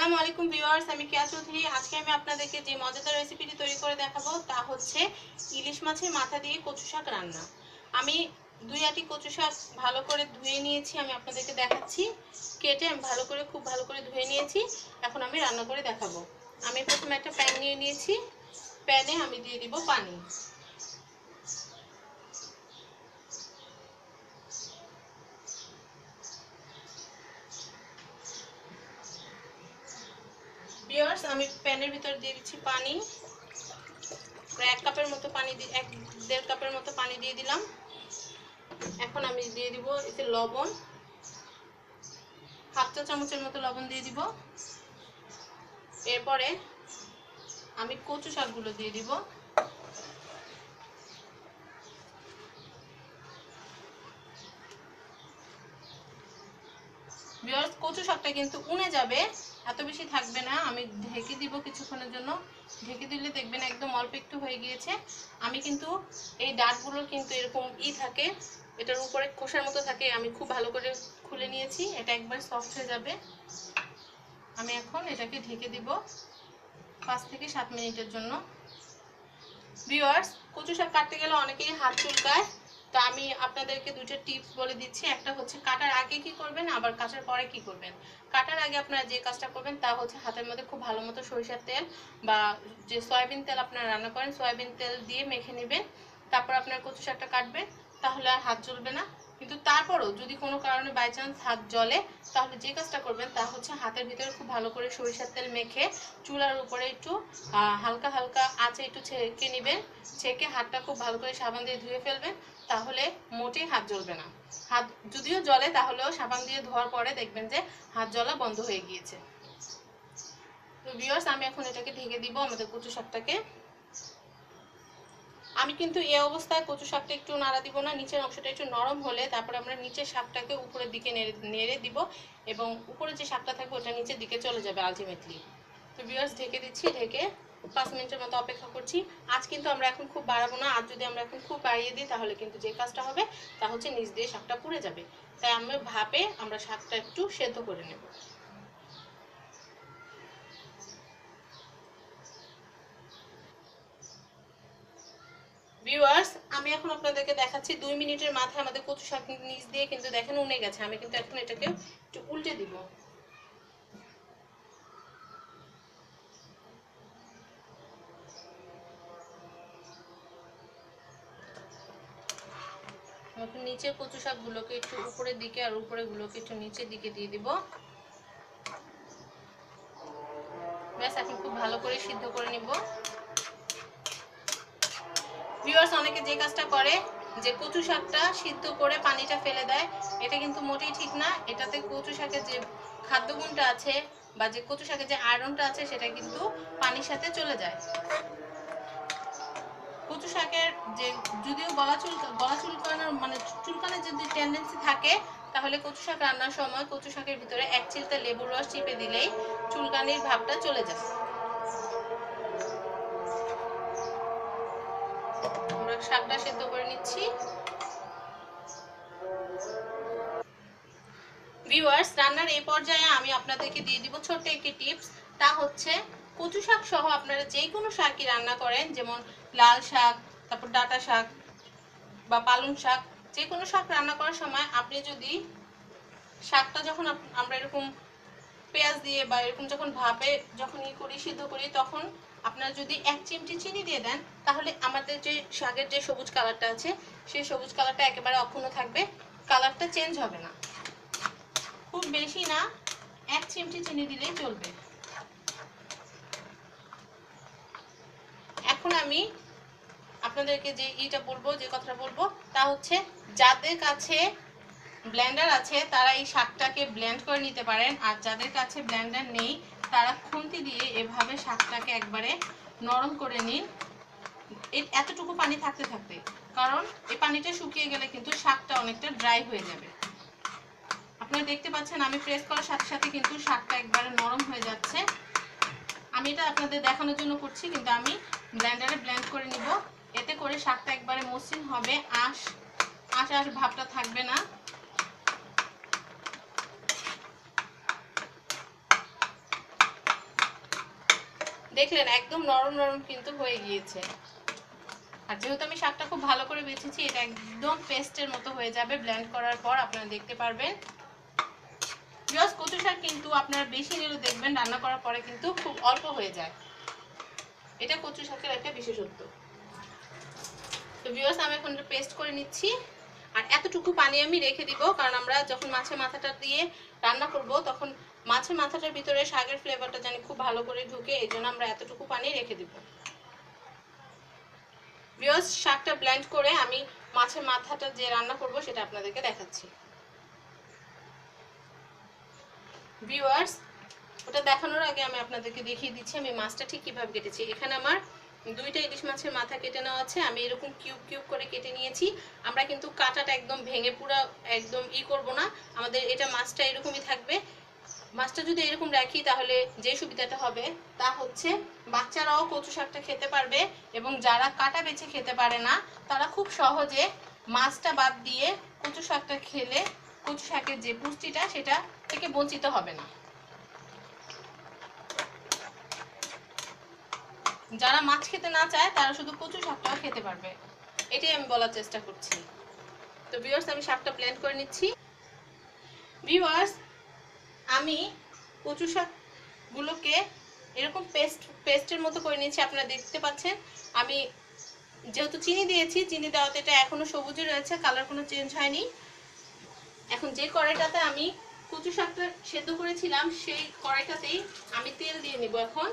আসসালামু আলাইকুম ভিউয়ার্স, আমি কেয়া চৌধুরী। আজকে আমি আপনাদেরকে যে মজাদার রেসিপিটি তৈরি করে দেখাবো, তা হচ্ছে ইলিশ মাছের মাথা দিয়ে কচু শাক রান্না। আমি দুই আটি কচু শাক ভালো করে ধুয়ে নিয়েছি, আমি আপনাদেরকে দেখাচ্ছি। কেটে আমি ভালো করে, খুব ভালো করে ধুয়ে নিয়েছি। এখন আমি রান্না করে দেখাবো। আমি প্রথমে একটা প্যান নিয়ে নিয়েছি। প্যানে আমি দিয়ে দিব পানি। আমি প্যানের ভিতর দিয়ে দিচ্ছি পানি। এক কাপের মতো পানি দিয়ে এক দেড় কাপের মতো পানি দিয়ে দিলাম। এখন আমি দিয়ে দিব এতে লবণ। হাফ চা চামচের মতো লবণ দিয়ে দিব। এরপরে আমি কচু শাকগুলো দিয়ে দিব। কচু শাকটা কিন্তু উনে যাবে। এত বেশি থাকবে না, আমি ঢেকে দিব কিছুক্ষণের জন্য। ঢেকে দিলে দেখবেন একদম অল্প একটু হয়ে গিয়েছে। আমি কিন্তু এই ডাটগুলোর কিন্তু এরকম ই থাকে, এটার উপরে খোসার মতো থাকে, আমি খুব ভালো করে খুলে নিয়েছি, এটা একবার সফট হয়ে যাবে। আমি এখন এটাকে ঢেকে দিব পাঁচ থেকে সাত মিনিটের জন্য। ভিউয়ার্স কচু শাক কাটতে গেলে অনেকেই হাত চুলকায়। তো আমি আপনাদেরকে দুটো টিপস বলে দিচ্ছি। একটা হচ্ছে কাটার আগে কি করবেন, আবার কাটার পরে কি করবেন? কাটার আগে আপনারা যে কাজটা করবেন তা হচ্ছে হাতের মধ্যে খুব ভালো মতো সরিষার তেল বা যে সয়াবিন তেল আপনারা রান্না করেন, সয়াবিন তেল দিয়ে মেখে নেবেন। তারপর আপনার কচু শাকটা কাটবেন, তাহলে আর হাত জ্বলবে না। কিন্তু তারপরও যদি কোনো কারণে বাই চান্স হাত জ্বলে, তাহলে যে কাজটা করবেন তা হচ্ছে হাতের ভিতরে খুব ভালো করে সরিষার তেল মেখে চুলার উপরে একটু হালকা হালকা আঁচে একটু ছেঁকে নেবেন। ছেঁকে হাতটা খুব ভালো করে সাবান দিয়ে ধুয়ে ফেলবেন। তাহলে মোটেই হাত জ্বলবে না। হাত যদিও জলে তাহলেও সাবান দিয়ে ধোয়ার পরে দেখবেন যে হাত জ্বলা বন্ধ হয়ে গিয়েছে। তো ভিউয়ার্স আমি এখন এটাকে ঢেকে দিব আমাদের কচু শাকটাকে। আমি কিন্তু এই অবস্থায় কচু শাকটা একটু নাড়া দিব না, নিচের অংশটা একটু নরম হলে তারপরে আমরা নিচের শাকটাকে উপরের দিকে নেড়ে নেড়ে দিব এবং উপরে যে শাকটা থাকবে ওটা নিচের দিকে চলে যাবে আলটিমেটলি তো ভিউয়ার্স ঢেকে দিচ্ছি, ঢেকে পাঁচ মিনিটের মতো অপেক্ষা করছি। আজ কিন্তু আমরা এখন খুব বাড়াবো না। আজ যদি আমরা এখন খুব বাড়িয়ে দিই, তাহলে কিন্তু যে কাজটা হবে, তা হচ্ছে নিচ দিয়ে শাকটা পুড়ে যাবে। তাই আমরা ভাপে আমরা শাকটা একটু সেদ্ধ করে নেব। ভিউয়ার্স, আমি এখন আপনাদেরকে দেখাচ্ছি দুই মিনিটের মাথায় আমাদের কচু শাক নিচ দিয়ে কিন্তু দেখেন উনে গেছে। আমি কিন্তু এখন এটাকে একটু উল্টে দিব। নিচের কচু শাকগুলোকে একটু উপরের দিকে আর উপরের গুলোকে একটু নিচের দিকে দিয়ে দিব। ব্যাস, এখন খুব ভালো করে সিদ্ধ করে নিব। ভিউয়ার্স অনেকে যে কাজটা করে, যে কচু শাকটা সিদ্ধ করে পানিটা ফেলে দেয়, এটা কিন্তু মোটেই ঠিক না। এটাতে কচু শাকের যে খাদ্যগুণটা আছে বা যে কচু শাকের যে আয়রনটা আছে, সেটা কিন্তু পানির সাথে চলে যায়। কচু শাকের যে, যদিও গলা চুল, গলা চুলকানোর মানে চুলকানোর যদি টেন্ডেন্সি থাকে, তাহলে কচু শাক রান্নার সময় কচু শাকের ভিতরে এক চিলতে লেবুর রস চিপে দিলেই চুলকানির ভাবটা চলে যায়। আমরা শাকটা সেদ্ধ করে নিচ্ছি। ভিউয়ার্স রান্নার এই পর্যায়ে আমি আপনাদেরকে দিয়ে দিব ছোট্ট একটি টিপস তা হচ্ছে, কচু শাক সহ আপনারা যে কোনো শাকই রান্না করেন, যেমন লাল শাক, তারপর ডাটা শাক বা পালং শাক যে কোনো শাক রান্না করার সময় আপনি যদি শাকটা যখন আমরা এরকম পেঁয়াজ দিয়ে বা এরকম যখন ভাপে যখন ই করি, সিদ্ধ করি, তখন আপনার যদি এক চিমটি চিনি দিয়ে দেন, তাহলে আমাদের যে শাকের যে সবুজ কালারটা আছে, সেই সবুজ কালারটা একেবারে অক্ষুণ্ণ থাকবে, কালারটা চেঞ্জ হবে না। খুব বেশি না, এক চিমটি চিনি দিলেই চলবে। এখন আমি আপনাদেরকে যে ইটা বলব, যে কথাটা বলব, তা হচ্ছে যাদের কাছে ব্লেন্ডার আছে, তারা এই শাকটাকে ব্লেন্ড করে নিতে পারেন। আর যাদের কাছে ব্লেন্ডার নেই, তারা খুন্তি দিয়ে এভাবে শাকটাকে একবারে নরম করে নিন। এতটুকু পানি থাকতে থাকতে, কারণ এই পানিটা শুকিয়ে গেলে কিন্তু শাকটা অনেকটা ড্রাই হয়ে যাবে। আপনারা দেখতে পাচ্ছেন, আমি প্রেস করার সাথে সাথে কিন্তু শাকটা একবারে নরম হয়ে যাচ্ছে। আমি এটা আপনাদের দেখানোর জন্য করছি, কিন্তু আমি ব্লেন্ডারে ব্লেন্ড করে নিব। এতে করে শাকটা একবারে মসৃণ হবে। আঁশ আঁশ আঁশ ভাবটা থাকবে না। দেখলেন, একদম নরম নরম কিন্তু হয়ে গিয়েছে। আর যেহেতু আমি শাকটা খুব ভালো করে বেছেছি, এটা একদম পেস্টের মতো হয়ে যাবে। ব্লেন্ড করার পর আপনারা দেখতে পারবেন। জাস্ট কচু শাক কিন্তু আপনারা বেশি নিলে দেখবেন রান্না করার পরে কিন্তু খুব অল্প হয়ে যায়। এটা কচু শাকের একটা বিশেষত্ব। ভিউয়ার্স আমি এখন পেস্ট করে নিচ্ছি। আর এতটুকু পানি আমি রেখে দিব, কারণ আমরা যখন মাছের মাথাটা দিয়ে রান্না করব, তখন মাছের মাথাটার ভিতরে শাকের ফ্লেভারটা জানি খুব ভালো করে ঢুকে, এই জন্য আমরা এতটুকু পানি রেখে দিব। ভিউয়ার্স শাকটা ব্লেন্ড করে আমি মাছের মাথাটা যে রান্না করব, সেটা আপনাদেরকে দেখাচ্ছি। ভিউয়ার্স ওটা দেখানোর আগে আমি আপনাদেরকে দেখিয়ে দিচ্ছি, আমি মাছটা ঠিক কীভাবে কেটেছি। এখানে আমার দুইটা ইলিশ মাছের মাথা কেটে নেওয়া আছে। আমি এরকম কিউব কিউব করে কেটে নিয়েছি। আমরা কিন্তু কাটাটা একদম ভেঙে পুরো একদম ই করব না। আমাদের এটা মাছটা এরকমই থাকবে। মাছটা যদি এরকম রাখি তাহলে যে সুবিধাটা হবে তা হচ্ছে বাচ্চারাও কচু শাকটা খেতে পারবে এবং যারা কাটা বেছে খেতে পারে না, তারা খুব সহজে মাছটা বাদ দিয়ে কচু শাকটা খেলে কচু শাকের যে পুষ্টিটা সেটা থেকে বঞ্চিত হবে না। যারা মাছ খেতে না চায়, তারা শুধু কচু শাকটাও খেতে পারবে। এটাই আমি বলার চেষ্টা করছি। তো ভিউয়ার্স আমি শাকটা ব্লেন্ড করে নিচ্ছি। ভিউয়ার্স আমি কচু শাকগুলোকে এরকম পেস্ট পেস্টের মতো করে নিয়েছি, আপনারা দেখতে পাচ্ছেন। আমি যেহেতু চিনি দিয়েছি, চিনি দেওয়াতে এটা এখনও সবুজই রয়েছে কালার কোনো চেঞ্জ হয়নি। এখন যে কড়াইটাতে আমি কচু শাকটা সেদ্ধ করেছিলাম, সেই কড়াইটাতেই আমি তেল দিয়ে নিব এখন।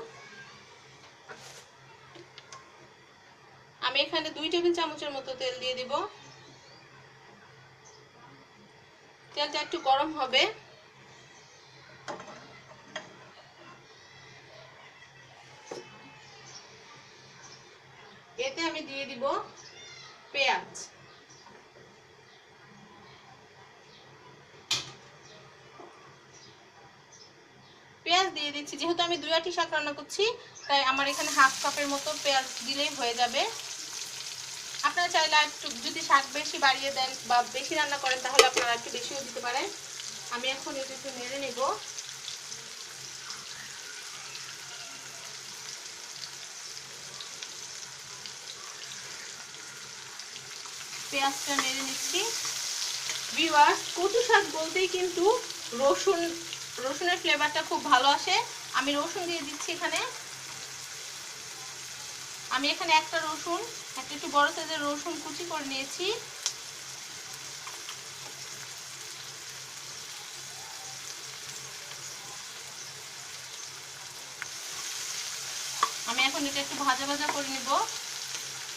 আমি এখানে দুই টেবিল চামচের মতো তেল দিয়ে দিব। তেলটা একটু গরম হবে। এতে আমি দিয়ে দিব পেঁয়াজ। পেঁয়াজ দিয়ে দিচ্ছি, যেহেতু আমি দুই আটি শাক রান্না করছি, তাই আমার এখানে হাফ কাপের মতো পেঁয়াজ দিলেই হয়ে যাবে। আপনারা চাইলে একটু যদি শাক বেশি বাড়িয়ে দেন বা বেশি রান্না করেন, তাহলে আপনারা একটু বেশিও দিতে পারেন। আমি এখন এটা একটু নেড়ে নেব। পেঁয়াজটা নেড়ে নিচ্ছি। ভিউয়ার্স কচু শাক বলতেই কিন্তু রসুন, রসুনের ফ্লেভারটা খুব ভালো আসে। আমি রসুন দিয়ে দিচ্ছি এখানে। আমি এখানে একটা রসুন, একটা একটু বড় সাইজের রসুন কুচি করে নিয়েছি। আমি এখন এটা একটু ভাজা ভাজা করে নিব।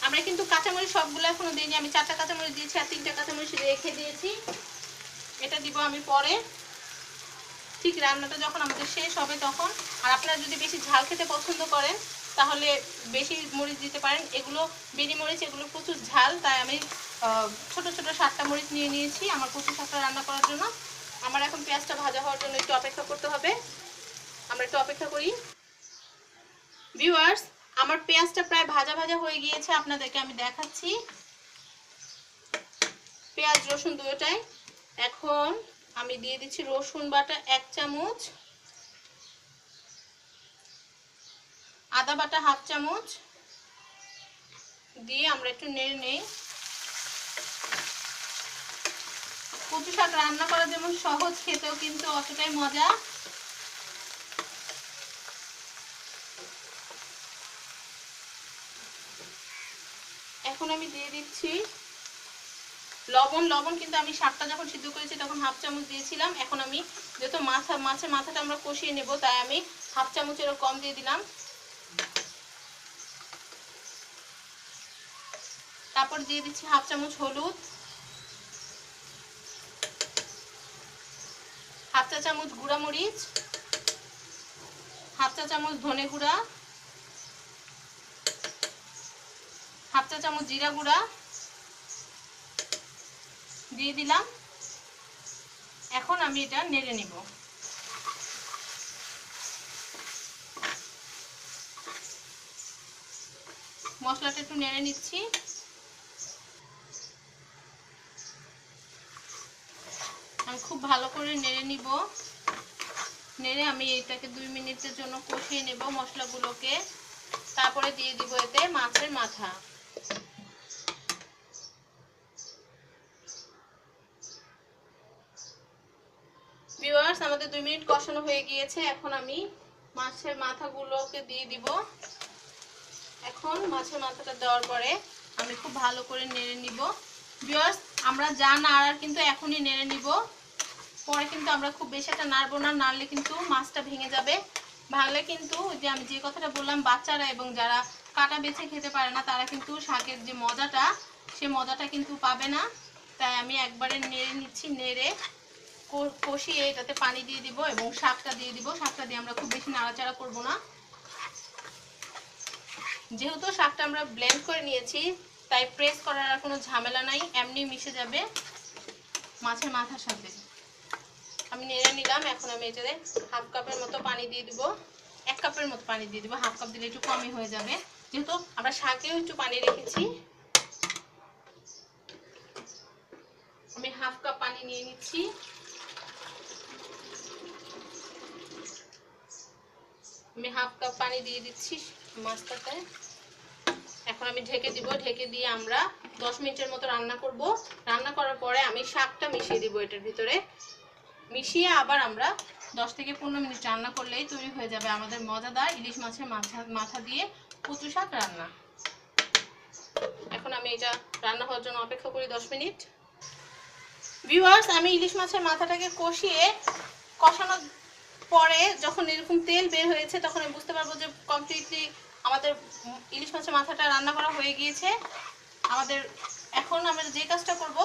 আমরা কিন্তু কাঁচামরিচ সবগুলো এখনও দিইনি। আমি চারটা কাঁচামরিচ দিয়েছি আর তিনটা কাঁচামরিচ রেখে দিয়েছি। এটা দিব আমি পরে। ঠিক রান্নাটা যখন আমাদের শেষ হবে তখন। আর আপনারা যদি বেশি ঝাল খেতে পছন্দ করেন তাহলে বেশি মরিচ দিতে পারেন। এগুলো বেরি মরিচ, এগুলো প্রচুর ঝাল, তাই আমি ছোট ছোট সাতটা মরিচ নিয়ে নিয়েছি আমার কচু শাকটা রান্না করার জন্য। আমার এখন পেঁয়াজটা ভাজা হওয়ার জন্য একটু অপেক্ষা করতে হবে। আমরা একটু অপেক্ষা করি। ভিউয়ার্স, আমার পেঁয়াজটা প্রায় ভাজা ভাজা হয়ে গিয়েছে, আপনাদেরকে আমি দেখাচ্ছি। পেঁয়াজ, রসুন দুটোটাই এখন আমি দিয়ে দিচ্ছি রসুন বাটা এক চামচ। আদা বাটা হাফ চামচ দিয়ে আমরা একটু নেড়ে নেই। কচু শাক রান্না করা যেমন সহজ, খেতেও কিন্তু অতটাই মজা। এখন আমি দিয়ে দিচ্ছি লবণ। লবণ কিন্তু আমি শাকটা যখন সিদ্ধ করেছি তখন হাফ চামচ দিয়েছিলাম। এখন আমি যেহেতু মাথা মাছের মাথাটা আমরা কষিয়ে নেব, তাই আমি হাফ চামচেরও কম দিয়ে দিলাম। তারপর দিয়ে দিচ্ছি হাফ চামচ হলুদ, হাফ চা চামচ গুঁড়া মরিচ হাফ চা চামচ ধনে গুঁড়া, হাফ চা চামচ জিরা গুঁড়া, দিয়ে দিলাম। এখন আমি এটা নেড়ে নিব। মশলাটা একটু নেড়ে নিচ্ছি। খুব ভালো করে নেড়ে নিব। নেড়ে আমি এটাকে দুই মিনিটের জন্য কষিয়ে নেব মশলাগুলোকে। তারপরে দিয়ে দিব এতে মাছের মাথা। ভিউয়ার্স আমাদের দুই মিনিট কষানো হয়ে গিয়েছে। এখন আমি মাছের মাথাগুলোকে দিয়ে দিব। এখন মাছের মাথাটা দেওয়ার পরে আমি খুব ভালো করে নেড়ে নিব। ভিউয়ার্স আমরা যা নাড়ার কিন্তু এখনই নেড়ে নিব। পরে কিন্তু আমরা খুব বেশি একটা নাড়বো না, নাড়লে কিন্তু মাছটা ভেঙে যাবে। ভাঙলে কিন্তু যে আমি যে কথাটা বললাম, বাচ্চারা এবং যারা কাটা বেছে খেতে পারে না, তারা কিন্তু শাকের যে মজাটা, সে মজাটা কিন্তু পাবে না। তাই আমি একবারে নেড়ে নিচ্ছি, নেড়ে কষিয়ে এটাতে পানি দিয়ে দিব এবং শাকটা দিয়ে দিব। শাকটা দিয়ে আমরা খুব বেশি নাড়াচাড়া করব না। যেহেতু শাকটা আমরা ব্লেন্ড করে নিয়েছি, তাই প্রেস করার আর কোনো ঝামেলা নাই, এমনি মিশে যাবে মাছের মাথার সাথে। আমি নেড়ে নিলাম, এখন আমি এটাতে হাফ কাপের মতো পানি দিয়ে দিব। এক কাপের মতো পানি দিয়ে দিব হাফ কাপ দিলে একটু কমই হয়ে যাবে। যেহেতু আমরা শাকেও একটু পানি রেখেছি। আমি হাফ কাপ পানি নিয়ে নিচ্ছি। আমি হাফ কাপ পানি দিয়ে দিচ্ছি মাছটাতে। এখন আমি ঢেকে দিব, ঢেকে দিয়ে আমরা দশ মিনিটের মতো রান্না করব। রান্না করার পরে আমি শাকটা মিশিয়ে দিব এটার ভিতরে। মিশিয়ে আবার আমরা দশ থেকে পনেরো মিনিট রান্না করলেই তৈরি হয়ে যাবে আমাদের মজাদার ইলিশ মাছের মাথা মাথা দিয়ে কচু শাক রান্না। এখন আমি এটা রান্না হওয়ার জন্য অপেক্ষা করি দশ মিনিট। ভিউয়ার্স আমি ইলিশ মাছের মাথাটাকে কষিয়ে কষানোর পরে যখন এরকম তেল বের হয়েছে, তখন আমি বুঝতে পারব যে কমপ্লিটলি আমাদের ইলিশ মাছের মাথাটা রান্না করা হয়ে গিয়েছে। আমাদের, এখন আমরা যে কাজটা করব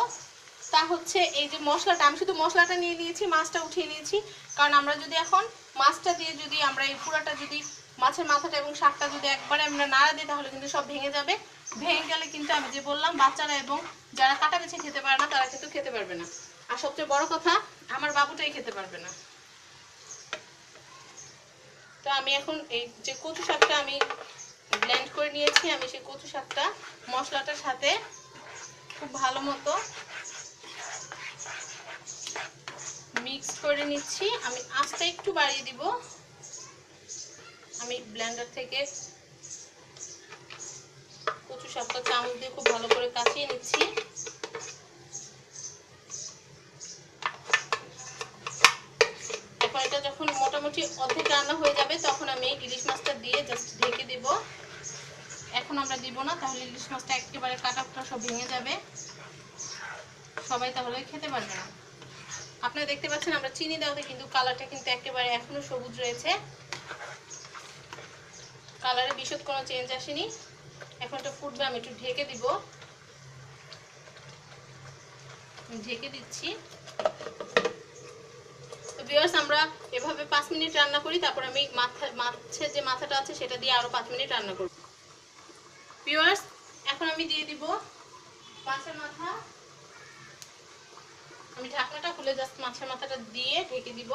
তা হচ্ছে এই যে মশলাটা, আমি শুধু মশলাটা নিয়ে নিয়েছি, মাছটা উঠিয়ে নিয়েছি। কারণ আমরা যদি এখন মাছটা দিয়ে যদি আমরা এই পুরাটা যদি মাছের মাথাটা এবং শাকটা যদি একবারে আমরা নাড়া দিই, তাহলে কিন্তু সব ভেঙে যাবে। ভেঙে গেলে কিন্তু আমি যে বললাম, বাচ্চারা এবং যারা কাটা বেছে খেতে পারে না, তারা কিন্তু খেতে পারবে না। আর সবচেয়ে বড় কথা, আমার বাবুটাই খেতে পারবে না। তো আমি এখন এই যে কচু শাকটা আমি ব্লেন্ড করে নিয়েছি, আমি সেই কচু শাকটা মশলাটার সাথে খুব ভালো মতো মিক্স করে নিচ্ছি। আমি আস্তে একটু বাড়িয়ে দিব। আমি ব্লেন্ডার থেকে কচু শাকটা চামচ দিয়ে খুব ভালো করে কাচিয়ে নিচ্ছি। এখন এটা যখন মোটামুটি অর্ধেক রান্না হয়ে যাবে, তখন আমি ইলিশ মাছটা দিয়ে জাস্ট ঢেকে দেব। এখন আমরা দিব না, তাহলে ইলিশ মাছটা একেবারে কুটা সব ভেঙে যাবে। সবাই তাহলে খেতে পারবে না। আপনারা দেখতে পাচ্ছেন, আমরা চিনি দেওয়াতে কিন্তু কালারটা কিন্তু একেবারে এখনও সবুজ রয়েছে। কালারে বিশদ কোনো চেঞ্জ আসেনি। এখন এটা ফুটবে আমি একটু ঢেকে দিব। ঢেকে দিচ্ছি। তো ভিউয়ার্স আমরা এভাবে পাঁচ মিনিট রান্না করি, তারপর আমি মাথা মাছের যে মাথাটা আছে, সেটা দিয়ে আরও পাঁচ মিনিট রান্না করব। ভিউয়ার্স এখন আমি দিয়ে দিব মাছের মাথা। আমি ঢাকনাটা খুলে জাস্ট মাছের মাথাটা দিয়ে ঢেকে দিব।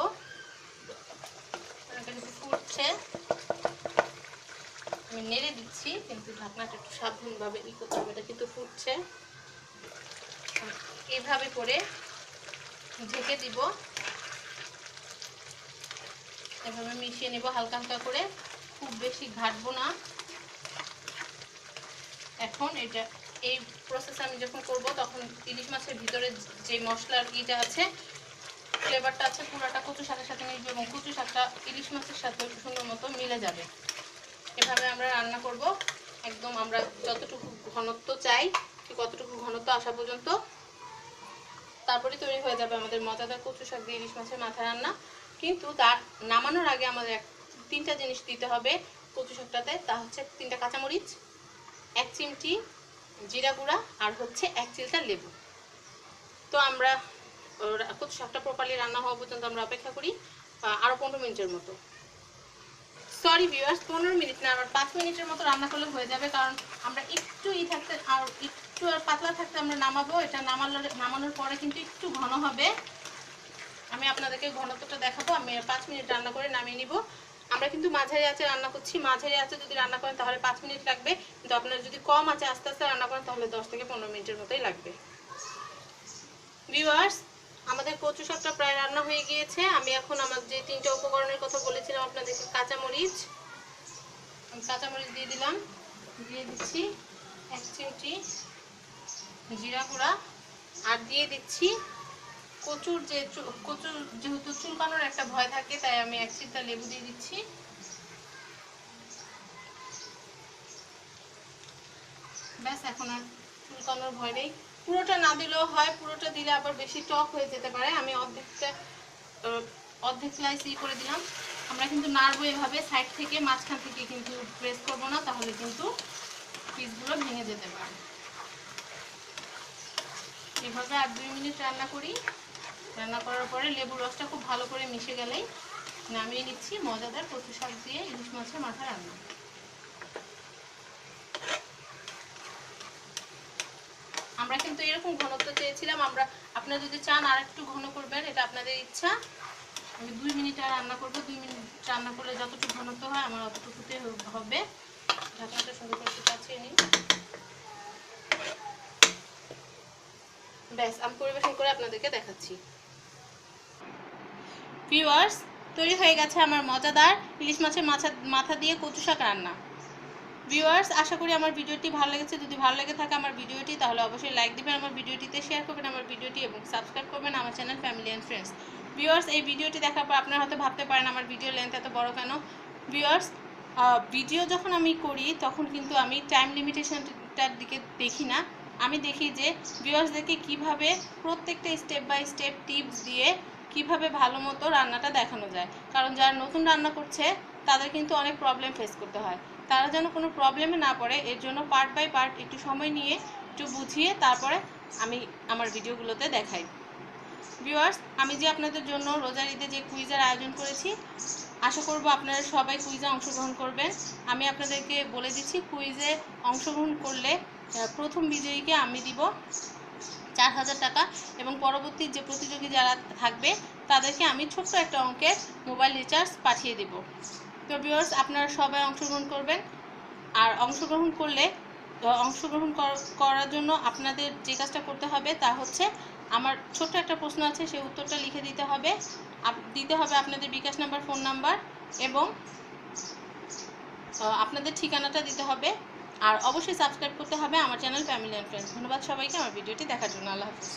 ফুটছে। আমি নেড়ে দিচ্ছি, কিন্তু ঢাকনাটা একটু সাবধানভাবে ই করতে হবে, এটা কিন্তু ফুটছে। এইভাবে করে ঢেকে দিব। এভাবে মিশিয়ে নেব হালকা হালকা করে। খুব বেশি ঘাটবো না। এখন এটা এই প্রসেস আমি যখন করব, তখন ইলিশ মাছের ভিতরে যে মশলার ইটা আছে ফ্লেভারটা আছে, পুরোটা কচু শাকের সাথে মিশবে এবং কচু শাকটা ইলিশ মাছের সাথে সুন্দর মতো মিলে যাবে। এভাবে আমরা রান্না করব। একদম আমরা যতটুকু ঘনত্ব চাই কতটুকু ঘনত্ব আসা পর্যন্ত তারপরে তৈরি হয়ে যাবে আমাদের মজাদার কচু শাক দিয়ে ইলিশ মাছের মাথা রান্না। কিন্তু তার নামানোর আগে আমাদের তিনটা জিনিস দিতে হবে কচু শাকটাতে, তা হচ্ছে তিনটা কাঁচামরিচ, এক চিমটি জিরা গুঁড়া আর হচ্ছে এক চিলটা লেবু। তো আমরা কচু শাকটা প্রপারলি রান্না হওয়া পর্যন্ত আমরা অপেক্ষা করি আহ, আরও পনেরো মিনিটের মতো। সরি ভিউয়ার্স পনেরো মিনিট না আবার পাঁচ মিনিটের মতো রান্না করলে হয়ে যাবে কারণ আমরা একটু ই থাকতে আর একটু আর পাতলা থাকতে আমরা নামাবো এটা নামানোর নামানোর পরে কিন্তু একটু ঘন হবে। আমি আপনাদেরকে ঘনত্বটা দেখাবো আমি পাঁচ মিনিট রান্না করে নামিয়ে নিব। আমরা কিন্তু মাঝারি আঁচে রান্না করছি। মাঝারি আঁচে যদি রান্না করেন তাহলে পাঁচ মিনিট লাগবে। কিন্তু আপনারা যদি কম আছে আস্তে আস্তে রান্না করেন তাহলে দশ থেকে পনেরো মিনিটের মতোই লাগবে। ভিউয়ার্স আমাদের কচু শাকটা প্রায় রান্না হয়ে গিয়েছে। আমি এখন আমার যে তিনটা উপকরণের কথা বলেছিলাম আপনাদেরকে, কাঁচামরিচ। আমি কাঁচামরিচ দিয়ে দিলাম। দিয়ে দিচ্ছি এক চিমটি জিরা গুঁড়া। আর দিয়ে দিচ্ছি কচুর যে কচুর যেহেতু চুলকানোর একটা ভয় থাকে, তাই আমি এক চিমটা লেবু দিয়ে দিচ্ছি। ব্যাস, এখন আর চুলকানোর ভয় নেই। পুরোটা না দিলেও হয়, পুরোটা দিলে আবার বেশি টক হয়ে যেতে পারে। আমি অর্ধেকটা অর্ধেক স্লাইস ই করে দিলাম। আমরা কিন্তু নাড়বো এভাবে সাইড থেকে মাঝখান থেকে কিন্তু প্রেস করব না, তাহলে কিন্তু পিসগুলো ভেঙে যেতে পারে। এভাবে আর দুই মিনিট রান্না করি। রান্না করার পরে লেবুর রসটা খুব ভালো করে মিশে গেলেই নামিয়ে নিচ্ছি, মজাদার কচু শাক দিয়ে ইলিশ মাছের মাথা রান্না। আমরা কিন্তু এরকম ঘনত্ব চেয়েছিলাম, আমরা, আপনারা যদি চান আর একটু ঘন করবেন, এটা আপনাদের ইচ্ছা। আমি দুই মিনিট আর রান্না করব, দুই মিনিট রান্না করলে যতটুকু ঘনত্ব হয় আমার অতটুকুতে হবে। ঢাকনাটা সুন্দর করে একটু কাছিয়ে নিই। ব্যাস, আমি পরিবেশন করে আপনাদেরকে দেখাচ্ছি। ভিউয়ার্স তৈরি হয়ে গেছে আমার মজাদার ইলিশ মাছের মাথা মাথা দিয়ে কচু শাক রান্না। ভিউয়ার্স আশা করি আমার ভিডিওটি ভালো লেগেছে। যদি ভালো লেগে থাকে আমার ভিডিওটি, তাহলে অবশ্যই লাইক দিবেন, আমার ভিডিওটিতে শেয়ার করবেন, আমার ভিডিওটি এবং সাবস্ক্রাইব করবেন আমার channel family and friends viewers এই ভিডিওটি দেখার পর আপনারা হয়তো ভাবতে পারেন, আমার ভিডিও লেন্থ এত বড় কেন? ভিউয়ার্স ভিডিও যখন আমি করি, তখন কিন্তু আমি টাইম লিমিটেশনটার দিকে দেখি না। আমি দেখি যে ভিউয়ার্সদেরকে কীভাবে প্রত্যেকটা স্টেপ বাই স্টেপ টিপস দিয়ে কীভাবে ভালো মতো রান্নাটা দেখানো যায়। কারণ যারা নতুন রান্না করছে, তাদের কিন্তু অনেক প্রবলেম ফেস করতে হয়। তারা যেন কোনো প্রবলেমে না পড়ে, এর জন্য পার্ট বাই পার্ট একটু সময় নিয়ে, একটু বুঝিয়ে তারপরে আমি আমার ভিডিওগুলোতে দেখাই। ভিউয়ার্স আমি যে আপনাদের জন্য রোজার ঈদে যে কুইজের আয়োজন করেছি, আশা করব আপনারা সবাই কুইজে অংশগ্রহণ করবেন। আমি আপনাদেরকে বলে দিচ্ছি কুইজে অংশগ্রহণ করলে প্রথম বিজয়ীকে আমি দিব। চার হাজার টাকা এবং পরবর্তী যে প্রতিযোগী যারা থাকবে, তাদেরকে আমি ছোট্ট একটা অঙ্কের মোবাইল রিচার্জ পাঠিয়ে দিব। তো ভিউয়ার্স আপনারা সবাই অংশগ্রহণ করবেন। আর অংশগ্রহণ করলে অংশগ্রহণ কর- করার জন্য আপনাদের যে কাজটা করতে হবে তা হচ্ছে, আমার ছোট্ট একটা প্রশ্ন আছে, সেই উত্তরটা লিখে দিতে হবে। দিতে হবে আপনাদের বিকাশ নাম্বার, ফোন নাম্বার এবং আপনাদের ঠিকানাটা দিতে হবে। আর অবশ্যই সাবস্ক্রাইব করতে হবে আমার চ্যানেল ফ্যামিলি অ্যান্ড ফ্রেন্ডস। ধন্যবাদ সবাইকে, আমার ভিডিওটি দেখার জন্য আল্লাহ হাফিজ।